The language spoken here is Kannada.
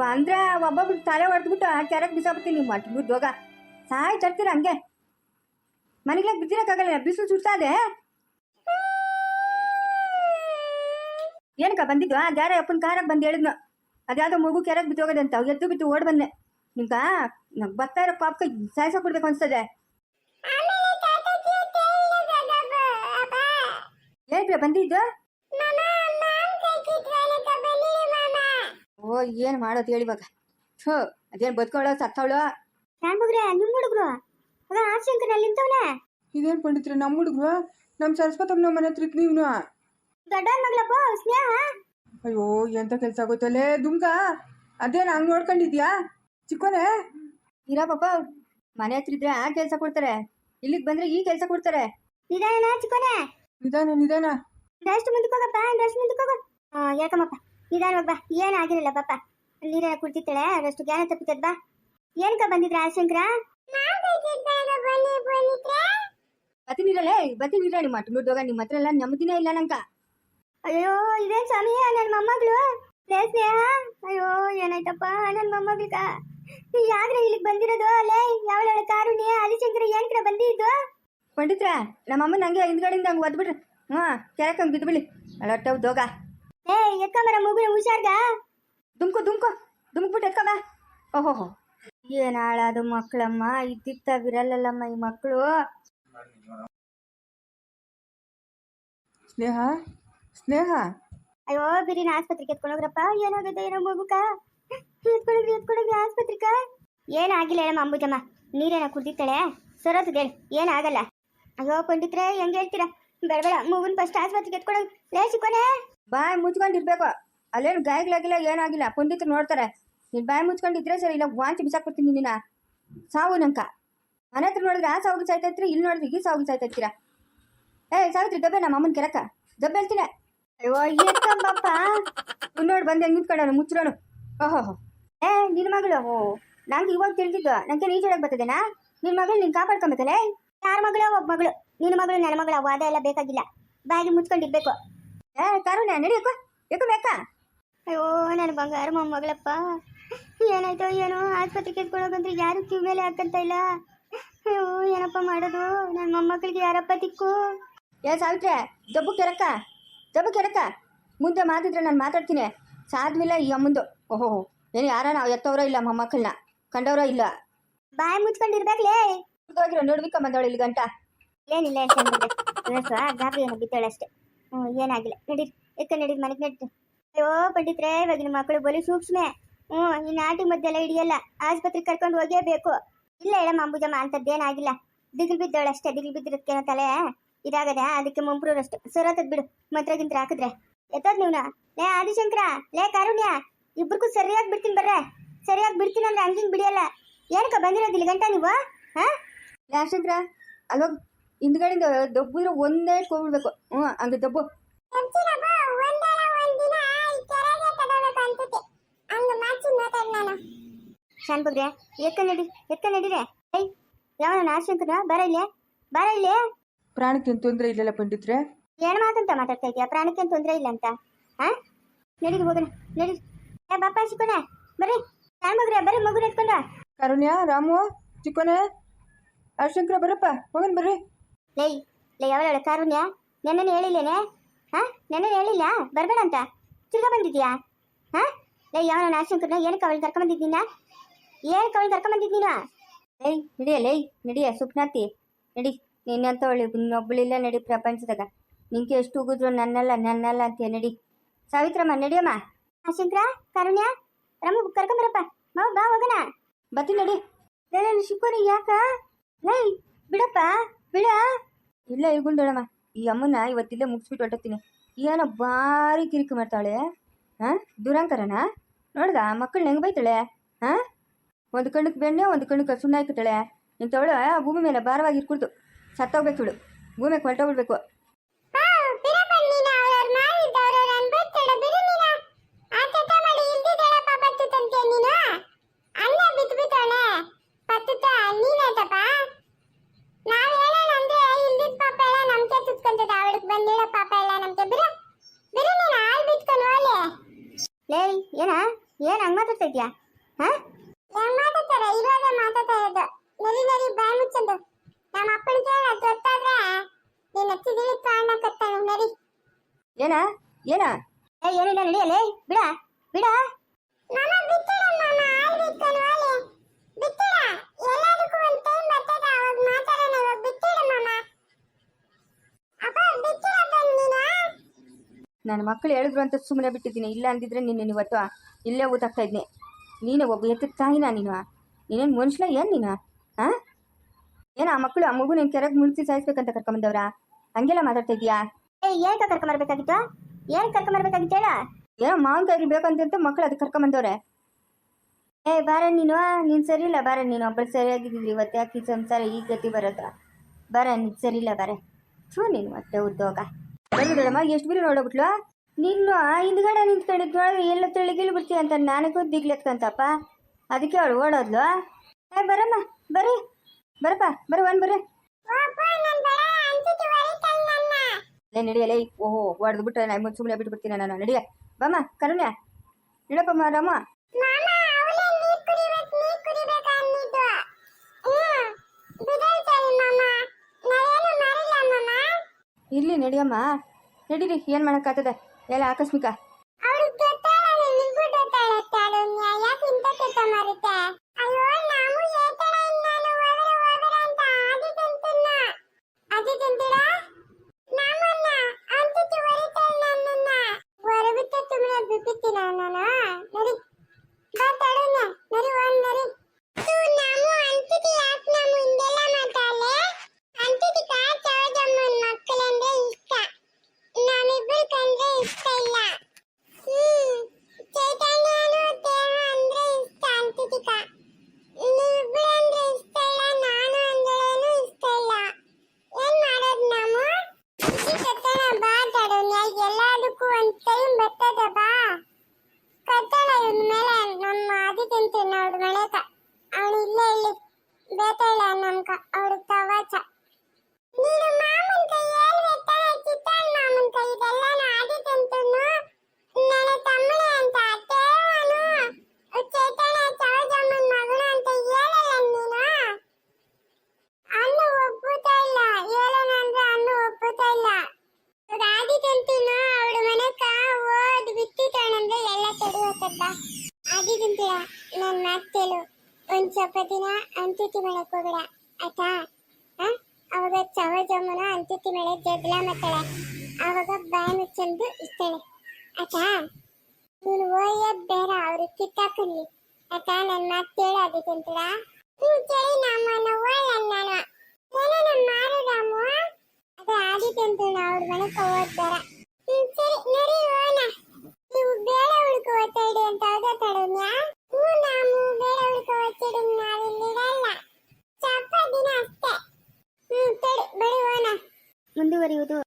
ಬಂದ್ರೆ ಒಬ್ಬೊಬ್ರು ತಲೆ ಹೊಡೆದ್ಬಿಟ್ಟು ಆ ಕೆರೆಗೆ ಬಿಸಾಬಿಡ್ತೀನಿ ನೀವು ಮಟ್ಬಿಟ್ಟು ಹೋಗ. ಸಾಯ್ ತರ್ತೀರ ಹಂಗೆ? ಮನೆಗೆ ಬಿದ್ದಿರಕ್ಕಾಗಲ್ಲ ಬಿಸಿಲು ಸುಡ್ತಾದೆ ಏನಕ್ಕ ಬಂದಿದ್ದು ಆ ಗಾರ ಅಪ್ಪನ ಕಾರಾಗ ಬಂದು ಹೇಳಿದ್ನು. ಅದ್ಯಾವುದೋ ಮಗು ಕೆರೆಗೆ ಬಿದ್ದು ಅಂತ. ಎದ್ದು ಬಿಟ್ಟು ಓಡ್ ಬಂದೆ. ನಿಮ್ಗ ನಂಗೆ ಬರ್ತಾ ಇರೋ ಪಾಪಕ್ಕೆ ಸಾಯಿಸ ಕೊಡ್ಬೇಕು ಅನ್ಸ್ತದೆ ಏನ್ರ ಬಂದಿದ್ದು? ಓ ಏನು ಮಾಡೋದು ಹೇಳಿ ಇವಾಗ? ಛ ಅದೇನು ಬದುಕೊಳ್ಳೋ ಸತ್ತವಳು ಶಾನ್ಭಗ್ರೆ ನಿಮ್ಮ ಹುಡುಗರು? ಅದ ಆಶಂಕರ್ ಅಲ್ಲಿ ನಿಂತವ್ನೆ? ಇದೇನು ಪಂಡಿತ್ರೆ ನಮ್ಮ ಹುಡುಗರು? ನಮ್ಮ ಸರಸ್ವತಮ್ಮನ ಮನೆ ಹತ್ರ ನೀವು ದೊಡ್ಡ ಮಗಳಪ್ಪ ಸ್ನೇಹ? ಅಯ್ಯೋ ಎಂತ ಕೆಲಸ ಆಗೋತಲ್ಲೇ ದುಮ್ಕ ಅದೇನು ಹಂಗೆ ನೋಡ್ಕೊಂಡಿದ್ಯಾ? ಚಿಕ್ಕೋನೆ? ಇರ ಪಾಪ ಮನೆ ಹತ್ರ ಇದ್ರೆ ಆ ಕೆಲಸ ಕೊಡ್ತಾರೆ. ಇಲ್ಲಿಗೆ ಬಂದ್ರೆ ಈ ಕೆಲಸ ಕೊಡ್ತಾರೆ. ನಿಧಾನ ಚಿಕ್ಕೋನೆ? ನಿಧಾನ ನಿಧಾನ. ರೆಸ್ಟ್ ಮುಂದಕ್ಕೆ ಹೋಗಪ್ಪ ರೆಸ್ಟ್ ಮುಂದಕ್ಕೆ ಹೋಗು. ಆ, ಯಾಕಮ್ಮಪ್ಪ? ನಿಧಾನವಾಗಿ ಬಾ ಏನು ಆಗಿರಲ್ಲ ಪಾಪ. ನೀರೆಲ್ಲ ಕುಡ್ತಿತ್ತಾಳೆ ಅದಷ್ಟು ಜ್ಞಾನ ತಪ್ಪಿತದ್ ಬಾ. ಏನ್ಕ ಬಂದಿದ್ರ ಆಶಂಕರ ಬತ್ತೀನಿರಲೇ ಬತ್ತೀನಿರ ನಿಮ್ಮ ನೋಡುವಾಗ ನಿಮ್ಮ ಹತ್ರ ಎಲ್ಲ ನೆಮ್ಮದಿನೇ ಇಲ್ಲ ನಂಕ ಅಯ್ಯೋ ಇದೇ ಸ್ವಾಮಿ ನನ್ನ ಮೊಮ್ಮಗಳು? ಸ್ನೇಹ ಅಯ್ಯೋ ಏನಾಯ್ತಪ್ಪ ನನ್ನ ಮೊಮ್ಮಗಳಿಕಾ ನೀ ಯಾದ್ರೆ ಇಲ್ಲಿಗೆ ಬಂದಿರೋದು? ಅಲ್ಲೇ ಯಾವಳ ಕಾರು ಆದಿಶಂಕರ ಏನ್ ಕಡೆ ಬಂದಿದ್ದು? ಪಂಡಿತ್ರ ನಮ್ಮಮ್ಮ ನಂಗೆ ಹಿಂದ್ಗಡೆಯಿಂದ ಹಂಗೆ ಒದ್ಬಿಟ್ರೆ. ಹ್ಞೂ ಕೆಳಕ್ಕೆ ಹಂಗೆ ಬಿದ್ದು ಬಿಡಿ ಅಲ್ಲೊಟ್ಟವು ದೋಗ. ಏ ಎಕ್ಕಮರ ಮಗುನ ಹುಷಾರ್ಗ? ದುಮ್ಕು ದುಮ್ಕು ದುಮ್ಕ್ಬಿಟ್ಟು ಎತ್ಕೊಂಬ ಓಹೋಹೋ ಏನ್ ಅದು ಮಕ್ಕಳಮ್ಮ ಇದ್ದಿತ್ತಾವಿರಲ್ಲಮ್ಮ ಈ ಮಕ್ಕಳು ಸ್ನೇಹ ಸ್ನೇಹ. ಅಯ್ಯೋ ಬಿರಿನ ಆಸ್ಪತ್ರೆಗೆ ಎತ್ಕೊಂಡೋಗ್ರಪ್ಪ ಏನಾಗುತ್ತೆ ಏನೋ ಮಗುಕ? ಎತ್ಕೊಂಡೋಗ್ರಿ ಎತ್ಕೊಂಡೋಗ್ರಿ ಆಸ್ಪತ್ರೆಗ ಏನಾಗಿಲ್ಲ ಹೇಳಮ್ಮ ಅಂಬುಜಮ್ಮ. ನೀರೇನ ಕುಡ್ದಿತ್ತಾಳೆ ಸರೋದು ಹೇಳಿ ಏನಾಗಲ್ಲ ಅಯ್ಯೋ ಪಂಡಿತ್ರೆ ಹೆಂಗೆ ಹೇಳ್ತೀರಾ? ಬೇಡ ಬೇಡ ಮಗುನ್ ಫಸ್ಟ್ ಆಸ್ಪತ್ರೆಗೆ ಎತ್ಕೊಂಡೋಗಿ ಲೇ ಸಿಕ್ಕೋನೆ ಬಾಯಿ ಮುಚ್ಕೊಂಡಿರ್ಬೇಕು. ಅಲ್ಲೇನು ಗಾಯಗಳಾಗಿಲ್ಲ ಏನಾಗಿಲ್ಲ. ಪುಂಡಿತರು ನೋಡ್ತಾರೆ. ನೀನು ಬಾಯ್ ಮುಚ್ಕೊಂಡಿದ್ರೆ ಸರಿ, ಇಲ್ಲ ವಾಂಚಿ ಬಿಸಾಕ್ಬಿಡ್ತೀನಿ ನಿನ್ನ. ಸಾವು ನಂಕ. ಮನೆ ಹತ್ರ ನೋಡಿದ್ರೆ ಆ ಸಾವಿಗೆ ಸಾಯ್ತಾಯ್ತೀರಿ ಇಲ್ಲಿ ನೋಡಿದ್ರೆ ಈ ಸಾವಿಗೆ ಸಾಯ್ತಾಯ್ತೀರಾ ಏ ಸಾವಿತ್ರಿ, ದಬ್ಬೆ ನಮ್ಮ ಅಮ್ಮನ ಕೆರಕ ದಬ್ಬೆ ಹೇಳ್ತೀನಿ ಅಯ್ಯೋ ಏನಪ್ಪ ನೋಡಿ ಬಂದೆ ಹೆಂಗೆ ಮುಚ್ಚಿರೋನು ಮುಚ್ಚರೋನು. ಓಹೋ ಏ ನಿನ್ನ ಮಗಳು. ಓ, ನಂಗೆ ಇವಾಗ ತಿಳಿದಿದ್ದು. ನಂಗೆ ಈಜಾಡಕ್ಕೆ ಬರ್ತದೇನಾ? ನಿನ್ನ ಮಗಳು ನೀನು ಕಾಪಾಡ್ಕೊಬೇಕಲ್ಲೇ ಯಾರ ಮಗಳು? ಒಬ್ಬ ಮಗಳು. ನಿನ್ನ ಮಗಳು ನನ್ನ ಮಗಳು ವಾದ ಎಲ್ಲ ಬೇಕಾಗಿಲ್ಲ. ಬಾಯಿಗೆ ಮುಚ್ಕೊಂಡಿರ್ಬೇಕು. ಏ ಕಾರುಣ್ಯ ನಡಿಯಕ್ಕ? ಯಾಕೋ ಬೇಕಾ? ಅಯ್ಯೋ ನನ್ನ ಬಂಗಾರ ಮೊಮ್ಮಗಳಪ್ಪ. ಏನಾಯ್ತೋ ಏನೋ ಆಸ್ಪತ್ರೆಗೆ ಎತ್ಕೊಳ್ಳೋಕಂದ್ರೆ ಯಾರು ಕ್ಯೂ ಮೇಲೆ ಹಾಕಂತ ಇಲ್ಲ. ಅಯ್ಯೋ ಏನಪ್ಪ ಮಾಡೋದು? ನನ್ನ ಮೊಮ್ಮಕ್ಕಳಿಗೆ ಯಾರಪ್ಪ ತಿಕ್ಕು ಏ ಸಾವಿತ್ರೆ ದಬ್ಬು ಕೆರಕ. ದಬ್ಬು ಕೆರಕ. ಮುಂದೆ ಮಾತಿದ್ರೆ ನಾನು ಮಾತಾಡ್ತೀನಿ. ಸಾಧ್ವಿಲ್ಲ ಈಗ ಮುಂದೆ ಓಹೋ ಏನು ಯಾರ ನಾವು ಎತ್ತವರೋ ಇಲ್ಲ ಮೊಮ್ಮಕ್ಕಳನ್ನ ಕಂಡವರೋ ಇಲ್ಲ. ಬಾಯಿ ಮುಚ್ಕೊಂಡಿರ್ಬೇಕಲೇ. ಹೋಗಿರೋ ನೋಡ್ವಿಕ ಬಂದವಳು ಇಲ್ಲಿ ಗಂಟ. ಏನಿಲ್ಲ ಗಾಬರಿ ಏನೋ ಬಿದ್ದಾಳೆ ಅಷ್ಟೇ ಏನಾಗಿಲ್ಲ. ನಡೀರಿ. ಎಕ್ಕ ನಡೀರಿ ಮನೆಗೆ ನಡೀರಿ. ಅಯ್ಯೋ, ಪಂಡಿತ್ರೆ ಇವಾಗಿನ ಮಕ್ಕಳು ಬಲಿ ಸೂಕ್ಷ್ಮೆ. ಹ್ಞೂ ಈ ನಾಟಿ ಮದ್ದೆಲ್ಲ ಹಿಡಿಯಲ್ಲ. ಆಸ್ಪತ್ರೆಗೆ ಕರ್ಕೊಂಡು ಹೋಗೇಬೇಕು. ಇಲ್ಲ ಹೇಳಮ್ಮ, ಅಂಬುಜಮ್ಮ ಅಂಥದ್ದೇನಾಗಿಲ್ಲ ದಿಗಿಲ್ ಬಿದ್ದವಳು ಅಷ್ಟೇ. ದಿಗಿಲ್ ಬಿದ್ದಿರೋದಕ್ಕೇನೋ ತಲೆ ಇದಾಗದೆ. ಅದಕ್ಕೆ ಮುಂಪ್ರೂರಷ್ಟು. ಸೊರತದ್ ಬಿಡು. ಮಂತ್ರಗಿಂತ್ರ ಹಾಕಿದ್ರೆ. ಎತ್ತೋದು ನೀವ್ನ? ಲೇ, ಆದಿಶಂಕರ. ಲೇ, ಕಾರುಣ್ಯ. ಇಬ್ರಿಗೂ ಸರಿಯಾಗಿ ಬಿಡ್ತೀನಿ ಬರ್ರೆ. ಸರಿಯಾಗಿ ಬಿಡ್ತೀನಿ ಅಂದ್ರೆ ಹಂಗಿಂಗ್ ಬಿಡಿಯಲ್ಲ. ಏನಕ್ಕ ಬಂದಿರೋದಿಲ್ಲ ಗಂಟ ನೀವು? ಹಾ? ಯಾಶಂಕ್ರ ಅಲ್ವಾಗ ಹಿಂದ್ಗಡೆಯಿಂದ ದಬ್ಬಿದ್ರೆ ಒಂದೇ ಕೊಡ್ಬೇಕು ಹ್ಞೂ ಹಂಗೆ ದಬ್ಬು. ಶಾನ್ಬಗ್ರೆ ಎಕ್ಕ ನಡಿ ಎಕ್ಕ ನಡಿರೆ? ಏಯ್ ಯಾವನ ನಾಶಂಕರ ಬರ ಇಲ್ಲಿ? ಬರ ಇಲ್ಲಿ? ಪ್ರಾಣಕ್ಕೆ ಏನು ತೊಂದರೆ ಇಲ್ಲಲ್ಲ ಪಂಡಿತ್ರೆ? ಏನ್ ಮಾತಂತ ಮಾತಾಡ್ತಾ ಇದೀಯ ಪ್ರಾಣಕ್ಕೇನು ತೊಂದರೆ ಇಲ್ಲ ಅಂತ? ಹಾ? ನಡೀರಿ ಹೋಗೋಣ ನಡೀರಿ ಏ ಬಾಪ ಶಿಕೋಣ ಬರ್ರಿ. ಶಾನ್ಬಗ್ರೆ ಬರ್ರಿ ಮಗು ಎತ್ಕೊಂಡ ಕರುಣ್ಯ ರಾಮು ಚಿಕ್ಕೋನೆ. ಅರ್ಶಂಕರ ಬರಪ್ಪ ಹೋಗನ್ ಬರ್ರಿ. ಲೈ ಲೈ ಅವಳ ಕಾರುಣ್ಯ. ನೆನ್ನೆ ಹೇಳಿಲ್ಲೇನೆ? ಹಾ? ನೆನ್ನೆ ಹೇಳಿಲ್ಲ ಬರಬೇಡ ಅಂತ. ತಿರ್ಗಾ ಬಂದಿದ್ಯಾ? ಹಾ? ಲೈ ಯಾವನ ನಾಶಂಕರನ ಏನಕ್ಕೆ ಅವಳು ಕರ್ಕೊಂಬಂದಿದ್ದೀನ ಏನಕ್ಕೆ ಅವಳು ಕರ್ಕೊಂಬಂದಿದ್ದೀನ ಲೈ ನಡಿಯ ಲೇ ನಡಿಯ ಸುಪ್ನಾತಿ. ನಡಿ ನಿನ್ನಂತವಳು ಇನ್ನೊಬ್ಬಳಿಲ್ಲ ನಡಿ ಪ್ರಪಂಚದಾಗ. ನಿಂಗೆ ಎಷ್ಟು ಉಗಿದ್ರು ನನ್ನಲ್ಲ ನನ್ನಲ್ಲ ಅಂತ ನಡಿ. ಸಾವಿತ್ರಮ್ಮ ನಡಿಯಮ್ಮ. ನಾಶಂಕರ ಕಾರುಣ್ಯ ರಮ್ಮ ಕರ್ಕೊಂಬರಪ್ಪ ಮಾವ ಬಾ ಹೋಗೋಣ. ಬತ್ತಿ ನಡಿ. ಲೇ ಯಾಕ? ಲೈ ಬಿಡಪ್ಪ. ಬಿಡ ಇಲ್ಲ ಇಳ್ಕೊಂಡೋಳಮ್ಮ ಈ ಅಮ್ಮನ ಇವತ್ತಿಲ್ಲೇ ಮುಗಿಸ್ಬಿಟ್ಟು ಹೊಟ್ಟೋಗ್ತೀನಿ ಏನೋ ಭಾರಿ ಕಿರಿಕು ಮಾಡ್ತಾಳೆ. ಹಾಂ? ದುರಂಕರನ? ನೋಡ್ದ? ಮಕ್ಕಳನ್ನ ಹೆಂಗೆ ಬೈತಾಳೆ? ಹಾಂ? ಒಂದು ಕಣ್ಣಕ್ಕೆ ಬೆಣ್ಣೆ, ಒಂದು ಕಣ್ಣಕ್ಕೆ ಸುಣ್ಣ ಹಾಕಿತಾಳೆ ಇಂಥವಳು ಭೂಮಿ ಮೇಲೆ ಭಾರವಾಗಿ ಇರ್ಕೊಡ್ತು ಸತ್ತೋಗ್ಬೇಕು ಇವಳು. ಭೂಮಿಗೆ ಹೊರಟೋಗ್ಬಿಡ್ಬೇಕು. ಏನ? ಏನ್ ಹಂಗ ಮಾತಾಡ್ತಾ ಹಾ? ಹೆಂಗ್ ಮಾತಾಡ್ತಾರೆ? ಇವಾಗ ಮಾತಾಡ್ತಾ ಇರೋದು. ನರಿ ನರಿ ನಮ್ಮ ಅಪ್ಪನ ಏನ? ಏನ? ಏನಿಲ್ಲ ನಡೆಯಲೇ ಬಿಡ. ಬಿಡ. ಬಿಟ್ಟು. ನನ್ನ ಮಕ್ಕಳು ಹೇಳಿದ್ರು ಅಂತ ಸುಮ್ಮನೆ ಬಿಟ್ಟಿದ್ದೀನಿ. ಇಲ್ಲ ಅಂದಿದ್ರೆ ನಿನ್ನ ಇವತ್ತು ಇಲ್ಲೇ ಊತಾಗ್ತಾ ಇದ್ನೆ. ನೀನೇ ಒಬ್ಬ ಎತ್ತಿದ ತಾಯಿನ ನೀನು? ನೀನೇನು ಮನುಷ್ಯ? ಏನು ನೀನು? ಹಾಂ ಏನು ಆ ಮಕ್ಕಳು ಆ ಮಗು ನೀನು ಕೆರೆಗೆ ಮುಳುಗಿ ಸಾಯಿಸ್ಬೇಕಂತ ಕರ್ಕೊಂಬಂದವ್ರಾ? ಹಂಗೆಲ್ಲ ಮಾತಾಡ್ತಾ ಇದೀಯಾ ಏ ಏನ್ ಕರ್ಕೊಂಬರ್ಬೇಕಾಗಿತ್ತು ಏನ್ ಕರ್ಕೊಂಬರ್ಬೇಕಾಗಿತ್ತು ಹೇಳ? ಏನೋ ಮಾವಿನ ಕಾಯಿಗೆ ಬೇಕಂತ ಮಕ್ಕಳು ಅದಕ್ಕೆ ಕರ್ಕೊಂಬಂದವ್ರೆ. ಏ ಬಾರ ನೀನು. ನೀನು ಸರಿ ಇಲ್ಲ ಬಾರ ನೀನು. ಒಬ್ಬಳು ಸರಿಯಾಗಿದ್ದಿದ್ರಿ ಇವತ್ತು ಯಾಕೆ ಈ ಸಂಸಾರ ಈ ಗತಿ ಬರೋದು ಬಾರ ನೀನು ಸರಿ ಇಲ್ಲ ಬಾರೆ. ಥೂ ನೀನು ಮತ್ತೆ ಉದ್ಯೋಗ ಬರೋದಮ್ಮ ಎಷ್ಟು ಬಿರು ನೋಡೋಬಿಟ್ಲು? ನಿನ್ನ ಹಿಂದ್ಗಡೆ ನಿಂತ್ಕೊಂಡಿದ್ ನೋಡಿದ್ರೆ ಎಲ್ಲ ತಿಳಿಗಿಳಿ ಬಿಡ್ತೀಯ ಅಂತ ನನಗೂ ದಿಗ್ಲೆತ್ಕಂತಪ್ಪ ಅದಕ್ಕೆ ಅವಳು ಓಡೋದ್ಲು. ಏ, ಬರಮ್ಮ, ಬರ್ರಿ. ಬರಪ್ಪ, ಬರ ಒನ್ ಬರ್ರಿ ಲೇ ನಡಿಯಲೇ ಓಹೋ ಹೊಡೆದು ಬಿಟ್ರೆ ನಾನು ಸುಮ್ಮನೆ ಬಿಟ್ಬಿಡ್ತೀನಿ ನಾನು. ನಡಿಯ, ಬಮ್ಮ, ಕರುಣ್ಯ. ನಡಪ್ಪ ರಾಮ. ಇರ್ಲಿ ನಡಿಯಮ್ಮ ನಡೀರಿ ಏನು ಮಾಡೋಕ್ಕಾಗ್ತದೆ? ಎಲ್ಲ ಆಕಸ್ಮಿಕ. ಆದಿತ್ಯಂತ ನೋಡು ಮಳೆಕ. ಅವನು ಇಲ್ಲೇ ಇಲ್ಲಿ ಬೇತಾಳ ನಮ್ಕ. ಅವಳು ಕವಚ ನೀನು ಅವಾಗ ಚವಜಮ್ಮನ ಅಂತಿತಿ ಮೇಲೆ ಜಗಳ ಮಾಡ್ತಾಳೆ ಆವಾಗ ಬಾಯಿ ಮುಚ್ಚಂದು ಇಷ್ಟಾಳೆ ಆತಾ ನೀನು ಓಯೋದ್ ಬೇಡ ಅವ್ರಿಗೆ ಕಿತ್ತಾಕಲಿ ಆತಾ ನನ್ನ ಮಾತು ಕೇಳು ಆದಿತ್ಯಂತಿಯ ಹ್ಮ್ ಕೇಳಿ ನಮ್ಮನ್ನ ಓಯಲ್ಲ ನಾನು ಏನೋ ನಮ್ಮ ಮಾರು ರಾಮು. ಅದೇ ಅವ್ರ ಮನೆಗೆ ಓದ್ತಾರ ನರಿ ನೀವು ಬೇಡ ಓದ್ತಾ ಇಡಿ ಅಂತ ಮುಂದುವರಿಯುವುದು.